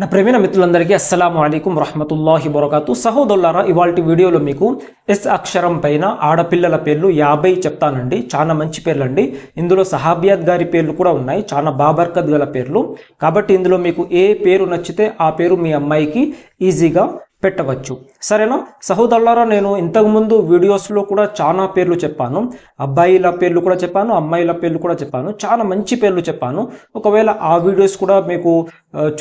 నా ప్రేమైన మిత్రులందరికీ అస్సలం అయికం వరహమతుల్లాహి వరకాతు సహోదరులారా ఇవాళ వీడియోలో మీకు ఎస్ అక్షరం పైన ఆడపిల్లల పేర్లు యాభై చెప్తానండి. చాలా మంచి పేర్లు అండి ఇందులో సహాబియాత్ గారి పేర్లు కూడా ఉన్నాయి. చాలా బాబర్కత్ గల పేర్లు. కాబట్టి ఇందులో మీకు ఏ పేరు నచ్చితే ఆ పేరు మీ అమ్మాయికి ఈజీగా పెట్టవచ్చు. సరేనా? సహోదరులారా నేను ఇంతకుముందు వీడియోస్లో కూడా చాలా పేర్లు చెప్పాను. అబ్బాయిల పేర్లు కూడా చెప్పాను అమ్మాయిల పేర్లు కూడా చెప్పాను చాలా మంచి పేర్లు చెప్పాను. ఒకవేళ ఆ వీడియోస్ కూడా మీకు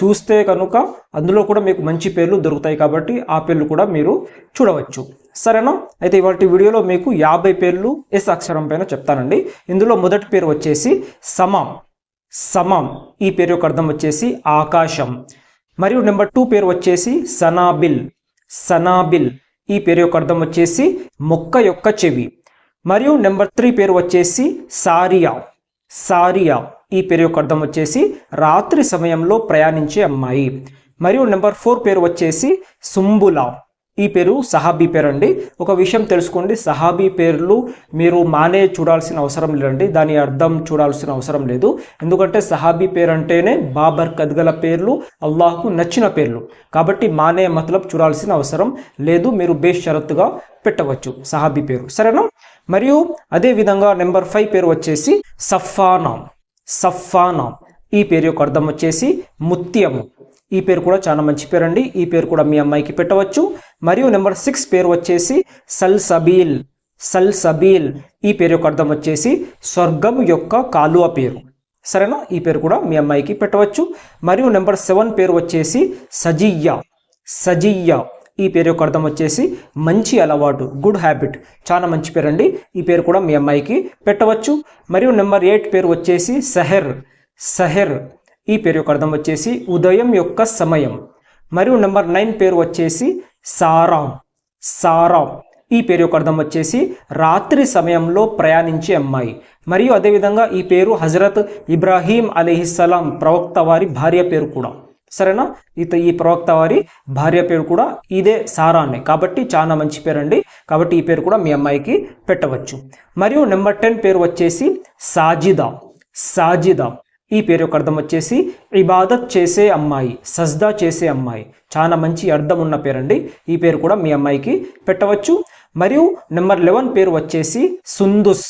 చూస్తే కనుక అందులో కూడా మీకు మంచి పేర్లు దొరుకుతాయి కాబట్టి ఆ పేర్లు కూడా మీరు చూడవచ్చు. సరేనా? అయితే ఇవాటి వీడియోలో మీకు యాభై పేర్లు ఎస్ అక్షరం పైన చెప్తానండి. ఇందులో మొదటి పేరు వచ్చేసి సమం సమం ఈ పేరు యొక్క అర్థం వచ్చేసి ఆకాశం. మరియు నెంబర్ టూ పేరు వచ్చేసి సనాబిల్. సనాబిల్. ఈ పేరు యొక్క అర్థం వచ్చేసి మొక్క యొక్క చెవి. మరియు నెంబర్ త్రీ పేరు వచ్చేసి సారియా. సారియా. ఈ పేరు యొక్క అర్థం వచ్చేసి రాత్రి సమయంలో ప్రయాణించే అమ్మాయి. మరియు నెంబర్ ఫోర్ పేరు వచ్చేసి సుంబులా. ఈ పేరు సహాబీ పేరు అండి ఒక విషయం తెలుసుకోండి. సహాబీ పేర్లు మీరు మానే చూడాల్సిన అవసరం లేదండి. దాని అర్థం చూడాల్సిన అవసరం లేదు. ఎందుకంటే సహాబీ పేరు అంటేనే బాబర్ కద్గల పేర్లు అల్లాహకు నచ్చిన పేర్లు. కాబట్టి మానే మతలబ్ చూడాల్సిన అవసరం లేదు. మీరు బేషరత్తుగా పెట్టవచ్చు సహాబీ పేరు. సరేనా? మరియు అదే విధంగా నెంబర్ ఫైవ్ పేరు వచ్చేసి సఫానా సఫానా ఈ పేరు యొక్క అర్థం వచ్చేసి ముత్యము. ఈ పేరు కూడా చాలా మంచి పేరు అండి ఈ పేరు కూడా మీ అమ్మాయికి పెట్టవచ్చు. మరియు నెంబర్ సిక్స్ పేరు వచ్చేసి సల్ సబీల్ సల్ సబీల్ ఈ పేరు యొక్క అర్థం వచ్చేసి స్వర్గం యొక్క కాలువ పేరు. సరేనా? ఈ పేరు కూడా మీ అమ్మాయికి పెట్టవచ్చు. మరియు నెంబర్ సెవెన్ పేరు వచ్చేసి సజియ్య. సజియ్య. ఈ పేరు యొక్క అర్థం వచ్చేసి మంచి అలవాటు గుడ్ హ్యాబిట్. చాలా మంచి పేరు అండి ఈ పేరు కూడా మీ అమ్మాయికి పెట్టవచ్చు. మరియు నెంబర్ ఎయిట్ పేరు వచ్చేసి సహెర్. సహెర్. ఈ పేరు యొక్క అర్థం వచ్చేసి ఉదయం యొక్క సమయం. మరియు నెంబర్ నైన్ పేరు వచ్చేసి సారాం. సారాం. ఈ పేరు యొక్క అర్థం వచ్చేసి రాత్రి సమయంలో ప్రయాణించే అమ్మాయి. మరియు అదేవిధంగా ఈ పేరు హజరత్ ఇబ్రాహీం అలీహిస్సలాం ప్రవక్త వారి భార్య పేరు కూడా. సరేనా? ఇత ఈ ప్రవక్త వారి భార్య పేరు కూడా ఇదే సారానే కాబట్టి చాలా మంచి పేరు అండి కాబట్టి ఈ పేరు కూడా మీ అమ్మాయికి పెట్టవచ్చు. మరియు నెంబర్ టెన్ పేరు వచ్చేసి సాజిదా. సాజిదా. ఈ పేరు యొక్క అర్థం వచ్చేసి ఇబాదత్ చేసే అమ్మాయి సజ్దా చేసే అమ్మాయి. చాలా మంచి అర్థం ఉన్న పేరండి. ఈ పేరు కూడా మీ అమ్మాయికి పెట్టవచ్చు. మరియు నెంబర్ లెవెన్ పేరు వచ్చేసి సుందుస్.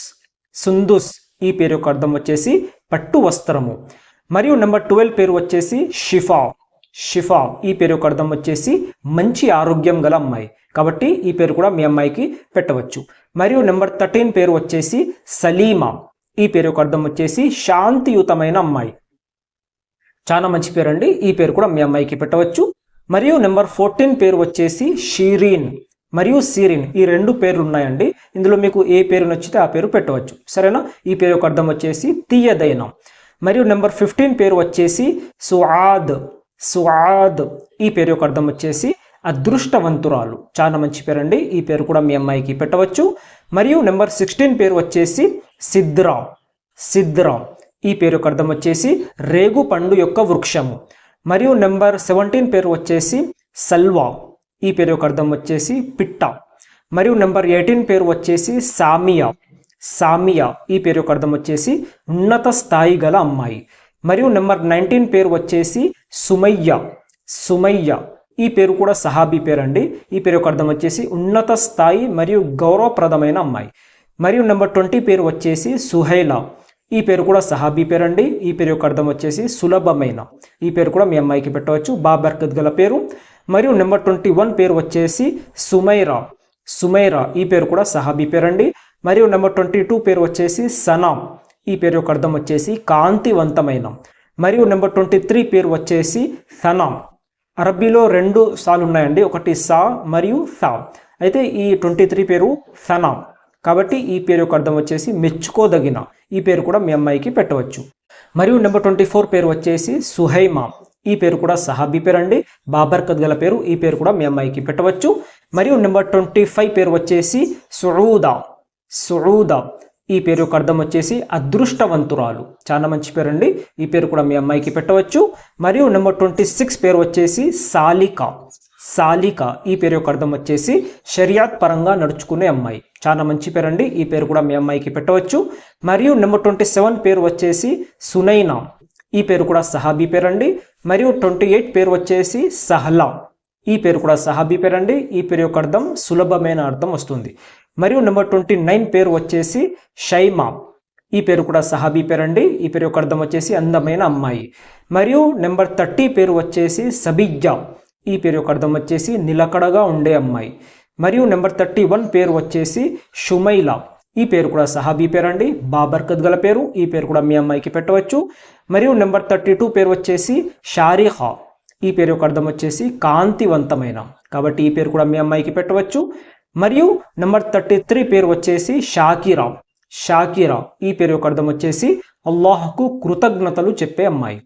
సుందుస్ ఈ పేరు యొక్క అర్థం వచ్చేసి పట్టు వస్త్రము. మరియు నెంబర్ ట్వెల్వ్ పేరు వచ్చేసి షిఫా. షిఫా ఈ పేరు యొక్క అర్థం వచ్చేసి మంచి ఆరోగ్యం గల అమ్మాయి. కాబట్టి ఈ పేరు కూడా మీ అమ్మాయికి పెట్టవచ్చు. మరియు నెంబర్ థర్టీన్ పేరు వచ్చేసి సలీమా. ఈ పేరు యొక్క అర్థం వచ్చేసి శాంతియుతమైన అమ్మాయి. చాలా మంచి పేరు అండి ఈ పేరు కూడా మీ అమ్మాయికి పెట్టవచ్చు. మరియు నెంబర్ ఫోర్టీన్ పేరు వచ్చేసి షీరీన్ మరియు సీరిన్. ఈ రెండు పేర్లు ఉన్నాయండి. ఇందులో మీకు ఏ పేరు నచ్చితే ఆ పేరు పెట్టవచ్చు. సరేనా? ఈ పేరు యొక్క అర్థం వచ్చేసి తీయదైన. మరియు నెంబర్ ఫిఫ్టీన్ పేరు వచ్చేసి సుఆద్. సుఆద్. ఈ పేరు యొక్క అర్థం వచ్చేసి అదృష్టవంతురాలు. చాలా మంచి పేరు అండి ఈ పేరు కూడా మీ అమ్మాయికి పెట్టవచ్చు. మరియు నెంబర్ సిక్స్టీన్ పేరు వచ్చేసి సిద్ర సిద్ర. ఈ పేరు యొక్క అర్థం వచ్చేసి రేగు పండు యొక్క వృక్షము. మరియు నెంబర్ సెవెంటీన్ పేరు వచ్చేసి సల్వా. ఈ పేరు యొక్క అర్థం వచ్చేసి పిట్ట. మరియు నెంబర్ ఎయిటీన్ పేరు వచ్చేసి సామియా. సామియా. ఈ పేరు యొక్క అర్థం వచ్చేసి ఉన్నత స్థాయి గల అమ్మాయి. మరియు నెంబర్ నైన్టీన్ పేరు వచ్చేసి సుమయ్య. సుమయ్య. ఈ పేరు కూడా సహాబీ పేరు అండి ఈ పేరు యొక్క అర్థం వచ్చేసి ఉన్నత స్థాయి మరియు గౌరవప్రదమైన అమ్మాయి. మరియు నెంబర్ ట్వంటీ పేరు వచ్చేసి సుహైలా. ఈ పేరు కూడా సహాబీ పేరు అండి ఈ పేరు యొక్క అర్థం వచ్చేసి సులభమైన. ఈ పేరు కూడా మీ అమ్మాయికి పెట్టవచ్చు. బాబర్కత్ గల పేరు. మరియు నెంబర్ ట్వంటీ వన్ పేరు వచ్చేసి సుమైరా. సుమైరా ఈ పేరు కూడా సహాబీ పేరు అండి మరియు నెంబర్ ట్వంటీ టూ పేరు వచ్చేసి సనాం. ఈ పేరు యొక్క అర్థం వచ్చేసి కాంతివంతమైన. మరియు నెంబర్ ట్వంటీ త్రీ పేరు వచ్చేసి సనాం. అరబీలో రెండు సాలు ఉన్నాయండి ఒకటి సా మరియు సా. అయితే ఈ ట్వంటీ త్రీ పేరు సనాం. కాబట్టి ఈ పేరు యొక్క అర్థం వచ్చేసి మెచ్చుకోదగిన. ఈ పేరు కూడా మీ అమ్మాయికి పెట్టవచ్చు. మరియు నెంబర్ ట్వంటీ ఫోర్ పేరు వచ్చేసి సుహైమా. ఈ పేరు కూడా సహాబీ పేరు అండి బాబర్కత్ గల పేరు ఈ పేరు కూడా మీ అమ్మాయికి పెట్టవచ్చు. మరియు నెంబర్ ట్వంటీ ఫైవ్ పేరు వచ్చేసి సురూదా. సురూదా. ఈ పేరు యొక్క అర్థం వచ్చేసి అదృష్టవంతురాలు. చాలా మంచి పేరు అండి ఈ పేరు కూడా మీ అమ్మాయికి పెట్టవచ్చు. మరియు నెంబర్ ట్వంటీ సిక్స్ పేరు వచ్చేసి సాలిక. సాలిక. ఈ పేరు యొక్క అర్థం వచ్చేసి షరియాత్ పరంగా నడుచుకునే అమ్మాయి. చాలా మంచి పేరు అండి ఈ పేరు కూడా మీ అమ్మాయికి పెట్టవచ్చు. మరియు నెంబర్ ట్వంటీ సెవెన్ పేరు వచ్చేసి సునైనా. ఈ పేరు కూడా సహాబీ పేరండి. మరియు ట్వంటీ ఎయిట్ పేరు వచ్చేసి సహలా. ఈ పేరు కూడా సహాబీ పేరండి. ఈ పేరు యొక్క అర్థం సులభమైన అర్థం వస్తుంది. మరియు నెంబర్ ట్వంటీ నైన్ పేరు వచ్చేసి షైమా. ఈ పేరు కూడా సహాబీ పేరండి. ఈ పేరు యొక్క అర్థం వచ్చేసి అందమైన అమ్మాయి. మరియు నెంబర్ థర్టీ పేరు వచ్చేసి సబిజ్జా. ఈ పేరు యొక్క అర్థం వచ్చేసి నిలకడగా ఉండే అమ్మాయి. మరియు నెంబర్ థర్టీ వన్ పేరు వచ్చేసి షుమైలా. ఈ పేరు కూడా సహాబీ పేరండి. బాబర్కత్ గల పేరు. ఈ పేరు కూడా మీ అమ్మాయికి పెట్టవచ్చు. మరియు నెంబర్ థర్టీ టూ పేరు వచ్చేసి షారిహా. ఈ పేరు యొక్క అర్థం వచ్చేసి కాంతివంతమైన. కాబట్టి ఈ పేరు కూడా మీ అమ్మాయికి పెట్టవచ్చు. మరియు నెంబర్ థర్టీ త్రీ పేరు వచ్చేసి షాకిరా. షాకిరా. ఈ పేరు యొక్క అర్థం వచ్చేసి అల్లాహకు కృతజ్ఞతలు చెప్పే అమ్మాయి.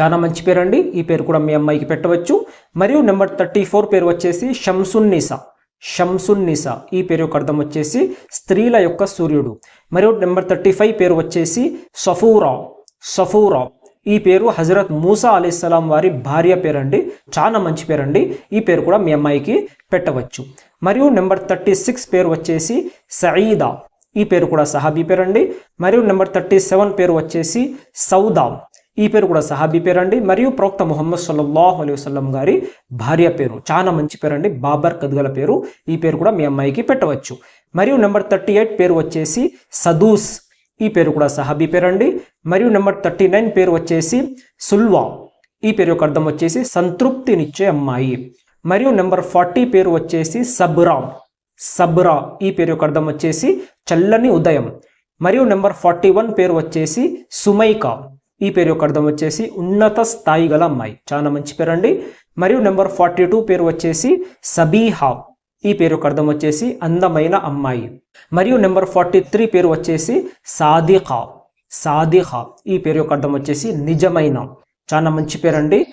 చాలా మంచి పేరు అండి ఈ పేరు కూడా మీ అమ్మాయికి పెట్టవచ్చు. మరియు నెంబర్ థర్టీ ఫోర్ పేరు వచ్చేసి షంసున్నీసా షంసున్నిసా ఈ పేరు యొక్క అర్థం వచ్చేసి స్త్రీల యొక్క సూర్యుడు. మరియు నెంబర్ థర్టీ ఫైవ్ పేరు వచ్చేసి సఫూరా. సఫూరా. ఈ పేరు హజరత్ మూసా అలీస్లాం వారి భార్య పేరండి. చాలా మంచి పేరండి. ఈ పేరు కూడా మీ అమ్మాయికి పెట్టవచ్చు. మరియు నెంబర్ థర్టీ సిక్స్ పేరు వచ్చేసి సయీదా. ఈ పేరు కూడా సహాబీ పేరండి. మరియు నెంబర్ థర్టీ సెవెన్ పేరు వచ్చేసి సౌదా. ఈ పేరు కూడా సహాబీ పేరండి. మరియు ప్రవక్త ముహమ్మద్ సల్లాహు అలీ వసలం గారి భార్య పేరు. చాలా మంచి పేరు అండి బాబర్ కద్గల పేరు. ఈ పేరు కూడా మీ అమ్మాయికి పెట్టవచ్చు. మరియు నెంబర్ థర్టీ ఎయిట్ పేరు వచ్చేసి సదూస్. ఈ పేరు కూడా సహాబీ పేరండి. మరియు నెంబర్ థర్టీ నైన్ పేరు వచ్చేసి సుల్వా. ఈ పేరు యొక్క అర్థం వచ్చేసి సంతృప్తినిచ్చే అమ్మాయి. మరియు నెంబర్ ఫార్టీ పేరు వచ్చేసి సబ్రా. సబ్రా. ఈ పేరు యొక్క అర్థం వచ్చేసి చల్లని ఉదయం. మరియు నెంబర్ ఫార్టీ వన్ పేరు వచ్చేసి సుమైకా. ఈ పేరు యొక్క అర్థం వచ్చేసి ఉన్నత స్థాయి గల అమ్మాయి. చాలా మంచి పేరు అండి మరియు నెంబర్ ఫార్టీ టూ పేరు వచ్చేసి సబీహా ఈ పేరు యొక్క అర్థం వచ్చేసి అందమైన అమ్మాయి. మరియు నెంబర్ ఫార్టీ త్రీ పేరు వచ్చేసి సాదిఖా సాదిఖా ఈ పేరు యొక్క అర్థం వచ్చేసి నిజమైన. చాలా మంచి పేరు అండి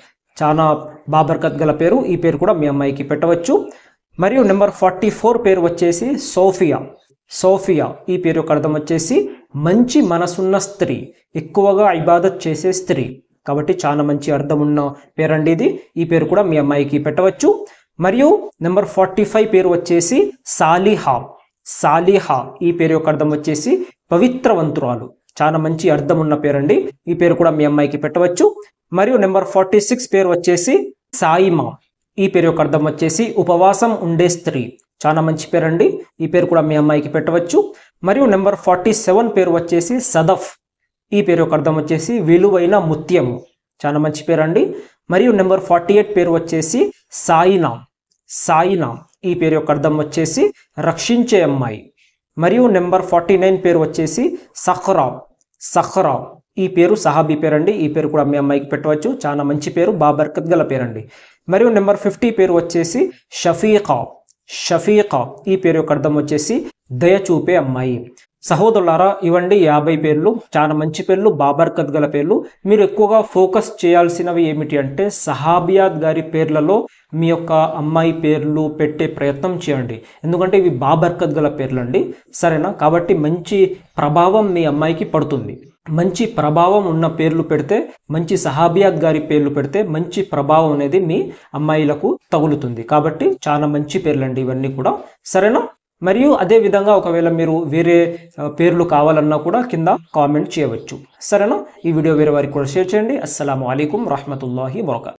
చాలా బాబర్కత్ గల పేరు. ఈ పేరు కూడా మీ అమ్మాయికి పెట్టవచ్చు. మరియు నెంబర్ ఫార్టీ ఫోర్ పేరు వచ్చేసి సోఫియా. సోఫియా. ఈ పేరు యొక్క అర్థం వచ్చేసి మంచి మనసున్న స్త్రీ ఎక్కువగా ఇబాదత్ చేసే స్త్రీ. కాబట్టి చాలా మంచి అర్థం ఉన్న పేరండి ఇది. ఈ పేరు కూడా మీ అమ్మాయికి పెట్టవచ్చు. మరియు నెంబర్ ఫార్టీ ఫైవ్ పేరు వచ్చేసి సాలిహా. సాలిహా ఈ పేరు యొక్క అర్థం వచ్చేసి పవిత్రవంతురాలు. చాలా మంచి అర్థం ఉన్న పేరండి. ఈ పేరు కూడా మీ అమ్మాయికి పెట్టవచ్చు. మరియు నెంబర్ ఫార్టీ సిక్స్ పేరు వచ్చేసి సాయిమా. ఈ పేరు యొక్క అర్థం వచ్చేసి ఉపవాసం ఉండే స్త్రీ. చాలా మంచి పేరండి. ఈ పేరు కూడా మీ అమ్మాయికి పెట్టవచ్చు. మరియు నెంబర్ ఫార్టీ సెవెన్ పేరు వచ్చేసి సదఫ్. ఈ పేరు యొక్క అర్థం వచ్చేసి విలువైన ముత్యము. చాలా మంచి పేరు అండి మరియు నెంబర్ ఫార్టీ ఎయిట్ పేరు వచ్చేసి సాయినాం సాయినాం ఈ పేరు యొక్క అర్థం వచ్చేసి రక్షించే అమ్మాయి. మరియు నెంబర్ ఫార్టీ నైన్ పేరు వచ్చేసి సహ్రా సహ్రా ఈ పేరు సహాబీ పేరు అండి ఈ పేరు కూడా మీ అమ్మాయికి పెట్టవచ్చు. చాలా మంచి పేరు. బాబర్కత్ గల పేరండి. మరియు నెంబర్ ఫిఫ్టీ పేరు వచ్చేసి షఫీకా షఫీకా. ఈ పేరు యొక్క అర్థం వచ్చేసి దయ చూపే అమ్మాయి. సహోదరులారా ఇవ్వండి యాభై పేర్లు చాలా మంచి పేర్లు బాబర్కత్ గల పేర్లు. మీరు ఎక్కువగా ఫోకస్ చేయాల్సినవి ఏమిటి అంటే సహాబియాద్ గారి పేర్లలో మీ యొక్క అమ్మాయి పేర్లు పెట్టే ప్రయత్నం చేయండి. ఎందుకంటే ఇవి బాబర్కత్ గల పేర్లు అండి సరేనా? కాబట్టి మంచి ప్రభావం మీ అమ్మాయికి పడుతుంది. మంచి ప్రభావం ఉన్న పేర్లు పెడితే మంచి సహాబియాత్ గారి పేర్లు పెడితే మంచి ప్రభావం అనేది మీ అమ్మాయిలకు తగులుతుంది. కాబట్టి చాలా మంచి పేర్లండి ఇవన్నీ కూడా. సరేనా? మరియు అదే విధంగా ఒకవేళ మీరు వేరే పేర్లు కావాలన్నా కూడా కింద కామెంట్ చేయవచ్చు. సరేనా? ఈ వీడియో వేరే వారికి కూడా షేర్ చేయండి. అస్సలం అయికం రహమతుల్లాహి వరకాత్